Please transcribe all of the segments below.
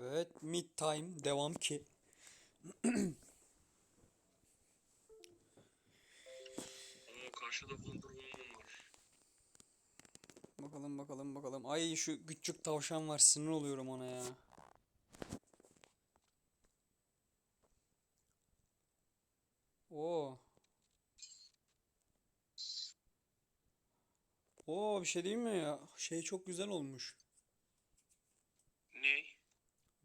Evet. Mid time. Devam ki. Ama karşıda Wonder Woman var. Bakalım bakalım bakalım. Ay şu küçük tavşan var. Sinir oluyorum ona ya. Oo. Oo bir şey diyeyim mi ya? Şey çok güzel olmuş. Ne?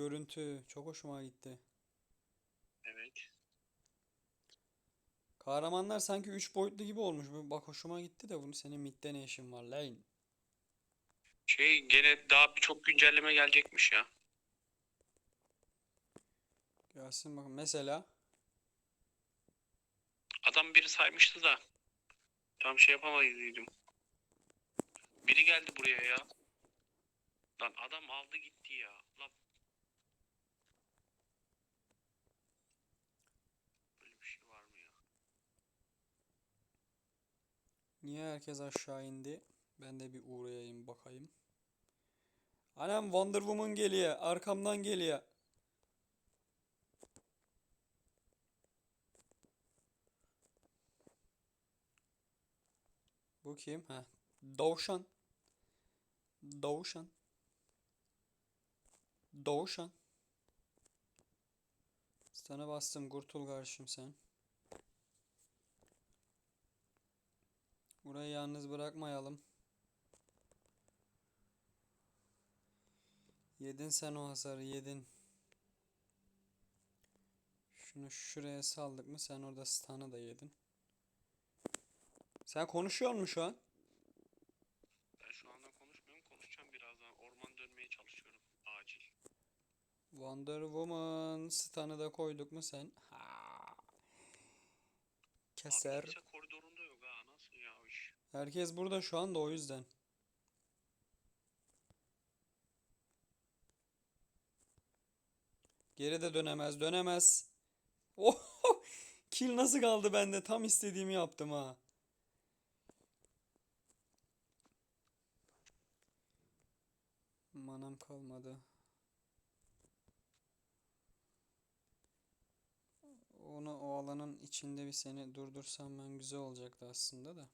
Görüntü çok hoşuma gitti. Evet. Kahramanlar sanki 3 boyutlu gibi olmuş. Bak hoşuma gitti de bunu senin midde ne işin var lan? Şey gene daha birçok güncelleme gelecekmiş ya. Gelsin bakın mesela Adam biri saymıştı da. Tam şey yapamadıydım. Biri geldi buraya ya. Lan adam aldı gitti ya. Lan. Böyle bir şey var mı ya? Niye herkes aşağı indi? Ben de bir uğrayayım bakayım. Anam Wonder Woman geliyor. Arkamdan geliyor. Bu kim? Ha. Doğuşan. Doğuşan. Doğuşan. Sana bastım. Kurtul kardeşim sen. Burayı yalnız bırakmayalım. Yedin sen o hasarı yedin. Şunu şuraya saldık mı sen orada stun'ı da yedin. Sen konuşuyor musun şu an? Ben şu anda konuşmuyorum. Konuşacağım birazdan. Orman dönmeye çalışıyorum. Acil. Wonder Woman stun'ı da koyduk mu sen? Ha. Abi Keser. kimse koridorunda yok ha. Nasıl ya o iş? Herkes burada şu anda o yüzden. Geri de dönemez, dönemez. Oh! Kill nasıl kaldı bende? Tam istediğimi yaptım ha. Manam kalmadı. Onu o alanın içinde bir seni durdursam ben güzel olacaktı aslında da.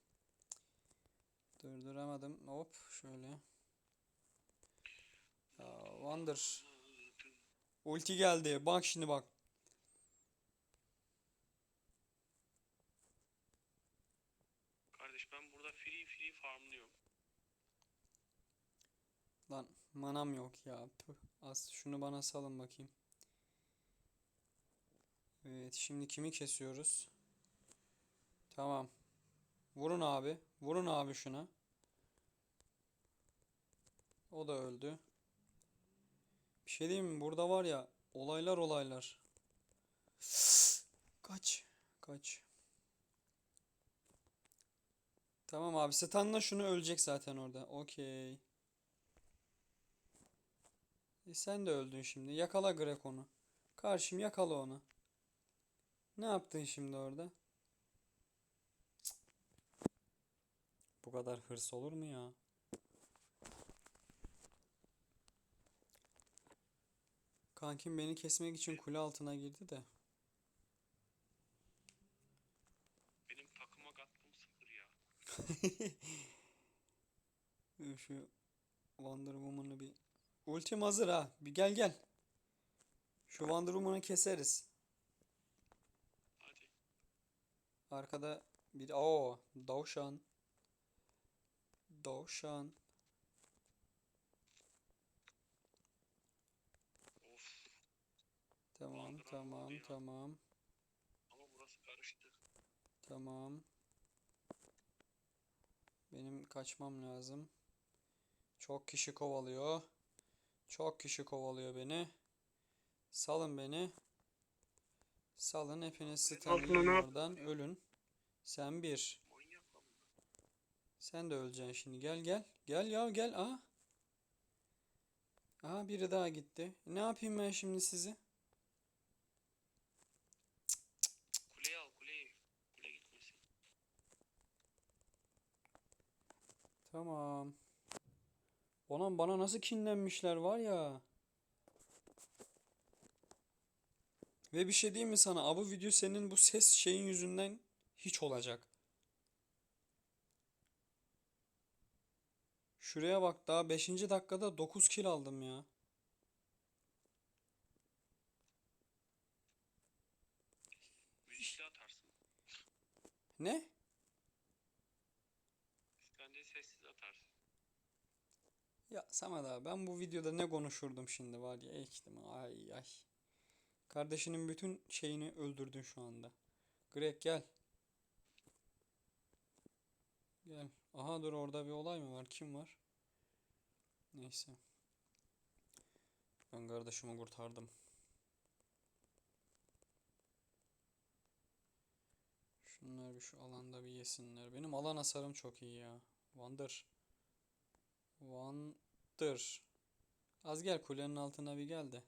Durduramadım. Hop şöyle. Ya, Wonder. Ulti geldi. Bak şimdi bak. Kardeş ben burada free free farmlıyorum. Lan manam yok ya. Az şunu bana salın bakayım. Evet şimdi kimi kesiyoruz? Tamam. Vurun abi. Vurun abi şuna. O da öldü. Bir şey diyeyim mi? Burada var ya olaylar olaylar. Kaç. Kaç. Tamam abi. Stunla şunu ölecek zaten orada. Okey. E sen de öldün şimdi. Yakala Grekon'u. Karşım yakala onu. Ne yaptın şimdi orada? Bu kadar hırs olur mu ya? Kankim beni kesmek için kule altına girdi de. Benim takıma katkım sıfır ya. Şu Wonder Woman'ı bir... Ultim hazır ha. Bir gel gel. Şu Wonder Woman'ı keseriz. Hadi. Arkada bir... Oo, Davşan. Davşan. Of. Tamam, tamam, ya. tamam. Ama burası karıştı. Tamam. Benim kaçmam lazım. Çok kişi kovalıyor. Çok kişi kovalıyor beni. Salın beni. Salın hepiniz yap- oradan. Ölün. Sen bir. Bu. Sen de öleceksin şimdi. Gel gel. Gel ya gel. Aha. Aha biri daha gitti. Ne yapayım ben şimdi sizi? Kuleyi al kuleyi. Kule gitmesin. Tamam. Onun bana nasıl kinlenmişler var ya. Ve bir şey diyeyim mi sana? Abi video senin bu ses şeyin yüzünden hiç olacak. Şuraya bak daha 5. dakikada 9 kill aldım ya. Ne? Bence sessiz atarsın. Ya Samet abi ben bu videoda ne konuşurdum şimdi var ya ektim ay ay. Kardeşinin bütün şeyini öldürdün şu anda. Greg gel. Gel. Aha dur orada bir olay mı var? Kim var? Neyse. Ben kardeşimi kurtardım. Şunlar bir şu alanda bir yesinler. Benim alan hasarım çok iyi ya. Wonder. Wonder. Az gel kulenin altına bir gel de.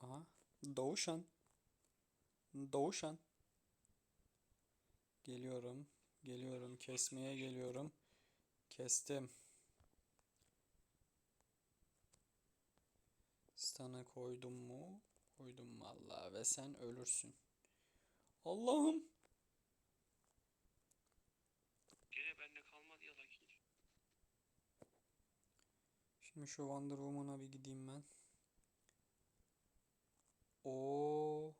Aha. Doğuşan. Doğuşan. Geliyorum. Geliyorum. Kesmeye geliyorum. Kestim. Sana koydum mu? Koydum vallahi ve sen ölürsün. Allah'ım. Gene bende kalmadı ya. Şimdi şu Wonder Woman'a bir gideyim ben. Oo.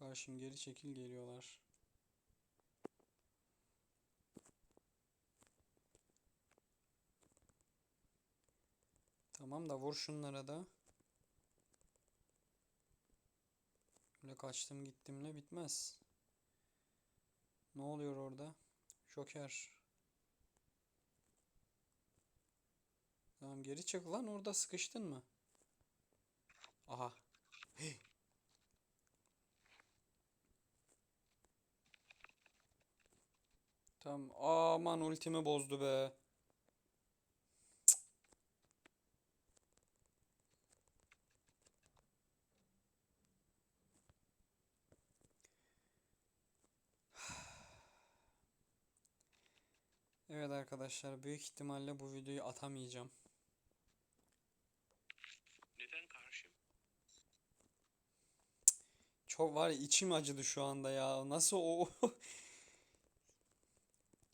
Karşım geri çekil geliyorlar. Tamam da vur şunlara da. Öyle kaçtım gittimle bitmez. Ne oluyor orada? Joker. Tamam geri çık lan orada sıkıştın mı? Aha. Hey. Tamam. Aman ultimi bozdu be. Cık. Evet arkadaşlar büyük ihtimalle bu videoyu atamayacağım. Neden karşım? Çok var ya içim acıdı şu anda ya. Nasıl o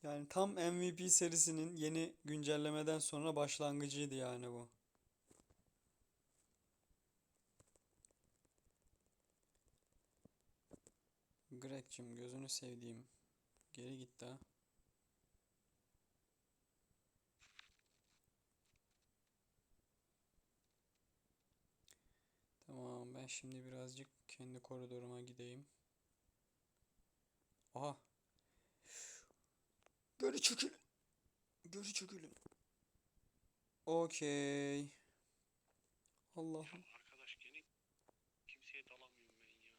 Yani tam MVP serisinin yeni güncellemeden sonra başlangıcıydı yani bu. Greg'cim gözünü sevdiğim. Geri git daha. Tamam ben şimdi birazcık kendi koridoruma gideyim. Aha. Geri çekilin. Geri çekilin. Okey. Allah'ım. Arkadaş gene kimseye dalamıyorum ben ya.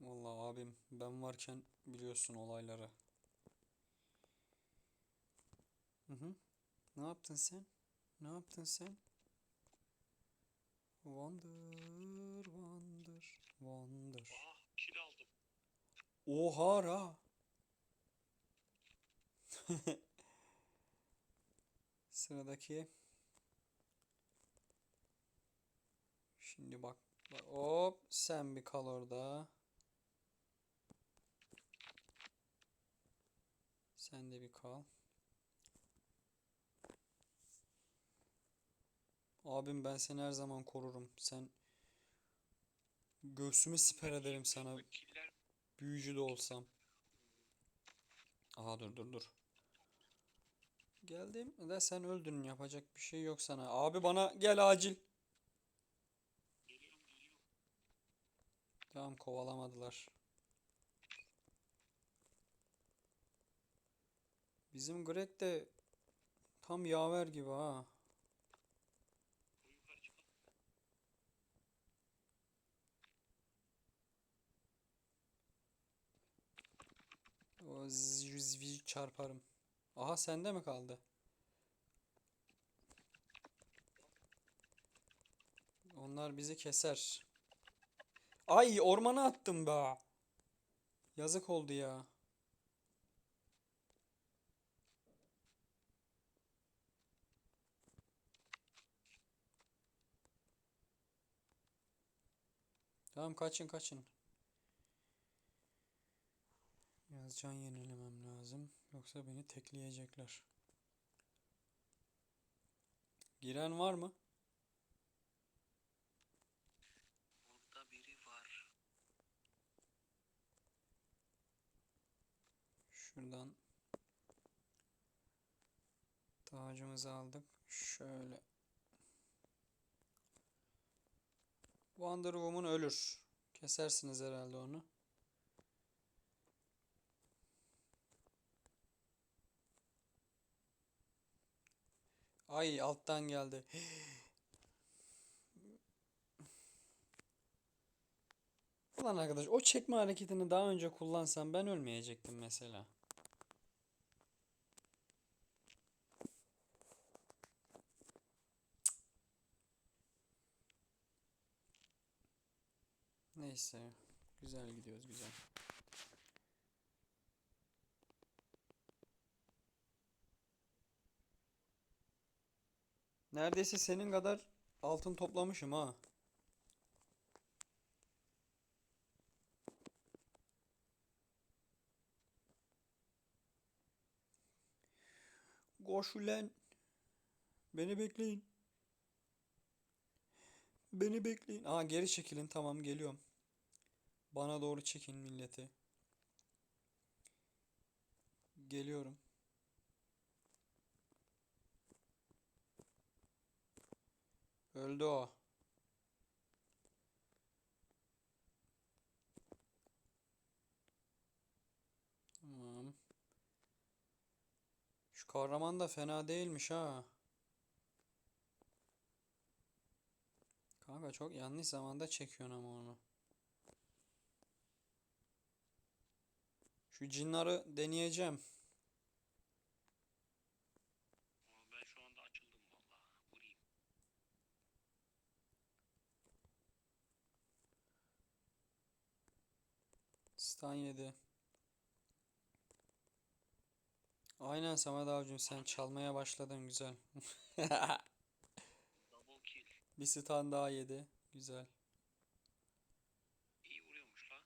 Vallahi abim ben varken biliyorsun olayları. Hı hı. Ne yaptın sen? Ne yaptın sen? Wonder, wonder, wonder. Ah kill aldım. Oha ra. Sıradaki. Şimdi bak. bak, Hop sen bir kal orada. Sen de bir kal. Abim ben seni her zaman korurum. Sen göğsümü siper ederim sana büyücü de olsam. Aha dur dur dur. Geldim de sen öldün yapacak bir şey yok sana. Abi bana gel acil. geliyorum. Tamam kovalamadılar. Bizim Greg de tam yaver gibi ha. O yukarı çıkalım. O z- z- çarparım. Aha sende mi kaldı? Onlar bizi keser. Ay ormana attım be. Yazık oldu ya. Tamam kaçın kaçın. Biraz can yenilemem lazım. Yoksa beni tekleyecekler. Giren var mı? Burada biri var. Şuradan tacımızı aldık. Şöyle. Wonder Woman ölür. Kesersiniz herhalde onu. Ay alttan geldi. Ulan arkadaş o çekme hareketini daha önce kullansam ben ölmeyecektim mesela. Neyse. Güzel gidiyoruz güzel. Neredeyse senin kadar altın toplamışım ha. Koş ulan. Beni bekleyin. Beni bekleyin. Aa geri çekilin tamam geliyorum. Bana doğru çekin milleti. Geliyorum. Öldü o. Tamam. Şu kahraman da fena değilmiş ha. Kanka çok yanlış zamanda çekiyorsun ama onu. Şu cinleri deneyeceğim. 97. Aynen Samet abicim sen çalmaya başladın güzel. Bir stun daha yedi. Güzel. İyi vuruyormuş la.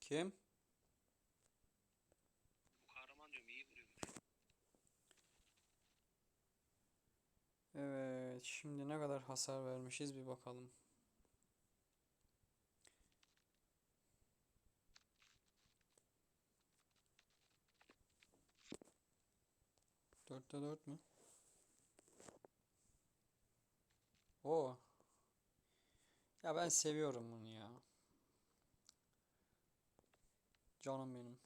Kim? Bu kahraman diyorum iyi vuruyormuş. Evet şimdi ne kadar hasar vermişiz bir bakalım. Dörtte dört mü? Oo. Ya ben seviyorum bunu ya. Canım benim.